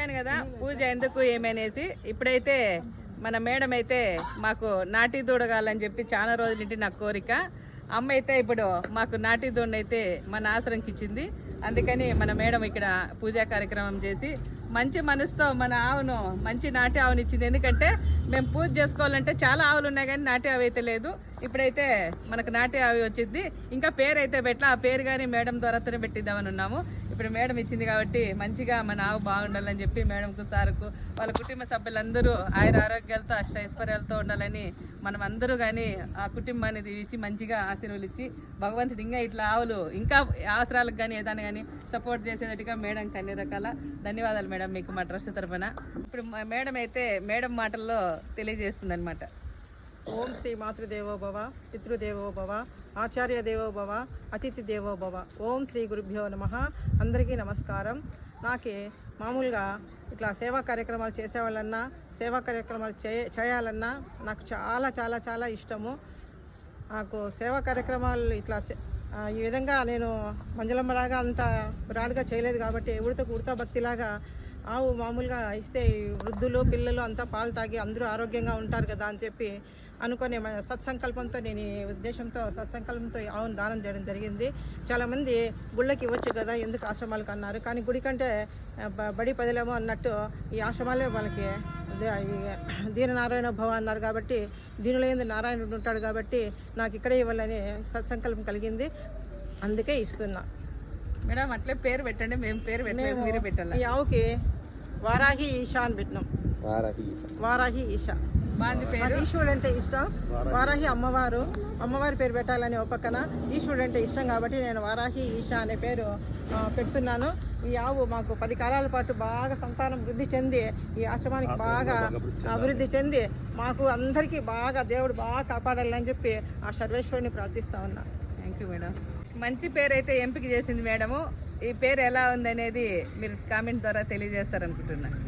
చెప్పాను కదా పూజ ఎందుకు ఏమనేసి. ఇప్పుడైతే మన మేడం అయితే మాకు నాటి దూడగాలని చెప్పి చాలా రోజుల నుండి నా కోరిక. అమ్మ అయితే ఇప్పుడు మాకు నాటి దూడని అయితే మన ఆశ్రమంకి ఇచ్చింది అందుకని మన మేడం ఇక్కడ పూజా కార్యక్రమం చేసి మంచి మనసుతో మన ఆవును మంచి నాటి ఆవునిచ్చింది. ఎందుకంటే మేము పూజ చేసుకోవాలంటే చాలా ఆవులు ఉన్నాయి కానీ నాటి ఆవు అయితే లేదు. ఇప్పుడైతే మనకు నాటి ఆవి వచ్చింది. ఇంకా పేరు అయితే పెట్టలా. ఆ పేరు కానీ మేడం ద్వారాతోనే పెట్టిద్దామని ఉన్నాము. ఇప్పుడు మేడం ఇచ్చింది కాబట్టి మంచిగా మన ఆవు బాగుండాలని చెప్పి మేడంకు సార్కు వాళ్ళ కుటుంబ సభ్యులందరూ ఆయుర ఆరోగ్యాలతో అష్ట ఐశ్వర్యాలతో ఉండాలని మనం అందరూ కానీ ఆ కుటుంబాన్ని దీవించి మంచిగా ఆశీర్వలు ఇచ్చి భగవంతుడు ఇంకా ఇట్లా ఆవులు ఇంకా అవసరాలకు కానీ ఏదైనా కానీ సపోర్ట్ చేసేటట్టుగా మేడంకి అన్ని రకాల ధన్యవాదాలు మేడం మీకు మా ట్రస్ట్ తరఫున ఇప్పుడు మా మేడం అయితే మేడం మాటల్లో తెలియజేస్తుంది అనమాట ఓం శ్రీ మాతృదేవో భవ పితృదేవో భవ ఆచార్య దేవో భవ అతిథి దేవో భవ. ఓం శ్రీ గురుభ్యో నమ. అందరికీ నమస్కారం. నాకే మామూలుగా ఇట్లా సేవా కార్యక్రమాలు చేసేవాళ్ళన్నా సేవా కార్యక్రమాలు చే చేయాలన్నా నాకు చాలా చాలా చాలా ఇష్టము. నాకు సేవా కార్యక్రమాలు ఇట్లా ఈ విధంగా నేను మంజలమ్మలాగా అంత బ్రాడ్గా చేయలేదు కాబట్టి ఉడత ఉడత భక్తిలాగా ఆవు మామూలుగా ఇస్తే వృద్ధులు పిల్లలు అంతా పాలు తాగి అందరూ ఆరోగ్యంగా ఉంటారు కదా అని చెప్పి అనుకునే సత్సంకల్పంతో నేను ఉద్దేశంతో సత్సంకల్పంతో ఆవును దానం చేయడం జరిగింది. చాలామంది గుళ్ళకి ఇవ్వచ్చు కదా ఎందుకు ఆశ్రమాలకు అన్నారు. కానీ గుడి కంటే బ- బడి పదిలేమో అన్నట్టు ఈ ఆశ్రమాలే వాళ్ళకి దీననారాయణ భవ అన్నారు కాబట్టి దీనిలో ఏంది నారాయణుడు ఉంటాడు కాబట్టి నాకు ఇక్కడే ఇవ్వాలని సత్సంకల్పం కలిగింది. అందుకే ఇస్తున్నా. మేడం అట్లే పేరు పెట్టండి మేము పేరు పెట్టలేదు మీరే పెట్టాలి? ఈ ఆవుకి వారాహి ఈశా అని పెట్టినాం. వారాహి బాగుంది పేరు? నాకు ఈశ్వరుడు అంటే ఇష్టం. వారాహి అమ్మవారు. అమ్మవారి పేరు పెట్టాలని ఒక పక్కన ఈశ్వరుడు అంటే ఇష్టం కాబట్టి నేను వారాహి ఈశా అనే పేరు పెడుతున్నాను. ఈ ఆవు మాకు పది కాలాల పాటు బాగా సంతానం వృద్ధి చెంది ఈ ఆశ్రమానికి బాగా అభివృద్ధి చెంది మాకు అందరికీ బాగా దేవుడు బాగా కాపాడాలని చెప్పి ఆ సర్వేశ్వరుని ప్రార్థిస్తా ఉన్నా. థ్యాంక్ యూ మేడం మంచి పేరు అయితే ఎంపిక చేసింది మేడము. ఈ పేరు ఎలా ఉందనేది మీరు కామెంట్ ద్వారా తెలియజేస్తారనుకుంటున్నాను